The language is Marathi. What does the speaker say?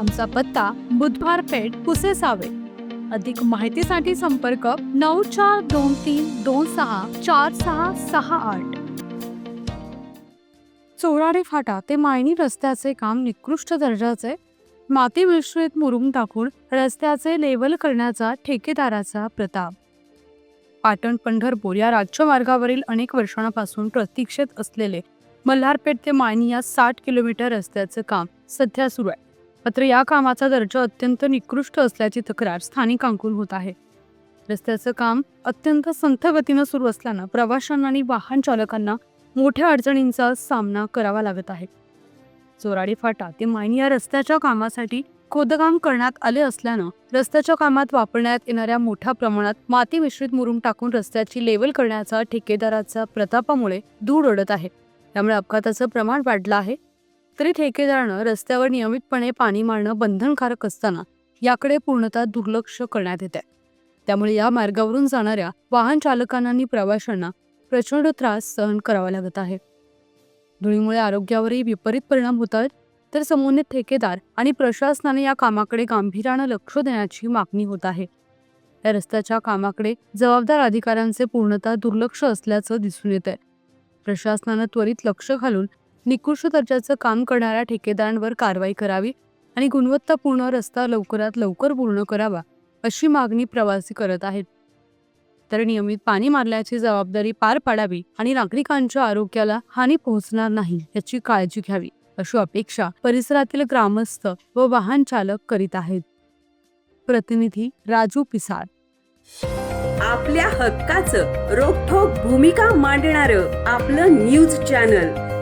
आमचा पत्ता बुधवार पेठ कुसेसावे. अधिक माहितीसाठी संपर्क नऊ चार दोन तीन दोन सहा चार सहा सहा आठ. चोराडे फाटा ते मायनी रस्त्याचे काम निकृष्ट दर्जाचे. माती मिश्रित मुरुम टाकून रस्त्याचे लेवल करण्याचा ठेकेदाराचा प्रताप. पाटण पंढरपूर या राज्यमार्गावरील अनेक वर्षांपासून प्रतीक्षेत असलेले मल्हारपेठ ते मायनी या साठ किलोमीटर रस्त्याचं काम सध्या सुरू आहे. मात्र या कामाचा दर्जा अत्यंत निकृष्ट असल्याची तक्रार स्थानिकांकडून होत आहे. रस्त्याचं काम अत्यंत संथ गतीनं सुरू असल्यानं प्रवाशांना आणि वाहन चालकांना मोठ्या अडचणींचा सामना करावा लागत आहे. चोराडी फाटा ते मायनी या रस्त्याच्या कामासाठी खोदकाम करण्यात आले असल्यानं रस्त्याच्या कामात वापरण्यात येणाऱ्या मोठ्या प्रमाणात माती मिश्रित मुरुम टाकून रस्त्याची लेवल करण्याचा ठेकेदाराचा प्रतापामुळे दूर ओढत आहे. त्यामुळे अपघाताचं प्रमाण वाढलं आहे. तरी ठेकेदारानं रस्त्यावर नियमितपणे पाणी मारणं बंधनकारक असताना याकडे पूर्णतः दुर्लक्ष करण्यात येत आहे त्यामुळे या मार्गावरून जाणाऱ्या वाहन चालकांना आणि प्रवाशांना प्रचंड त्रास सहन करावा लागत आहे. धुळीमुळे आरोग्यावरही विपरीत परिणाम होतात तर समन्वित ठेकेदार आणि प्रशासनाने या कामाकडे गांभीर्यानं लक्ष देण्याची मागणी होत आहे. या रस्त्याच्या कामाकडे जबाबदार अधिकाऱ्यांचे पूर्णतः दुर्लक्ष असल्याचं दिसून येत आहे प्रशासनानं त्वरित लक्ष घालून निकृष्ट दर्जाचं काम करणाऱ्या ठेकेदारांवर कारवाई करावी आणि गुणवत्तापूर्ण रस्ता लवकरात लवकर पूर्ण करावा अशी मागणी प्रवासी करत आहेत. तर नियमित पाणी मारल्याची जबाबदारी पार पाडावी आणि नागरिकांच्या आरोग्याला हानी पोहोचणार नाही याची काळजी घ्यावी अशी अपेक्षा परिसरातील ग्रामस्थ व वाहन चालक करीत आहेत. प्रतिनिधी राजू पिसाळ. आपल्या हक्काचं रोखोक भूमिका मांडणार आपलं न्यूज चॅनल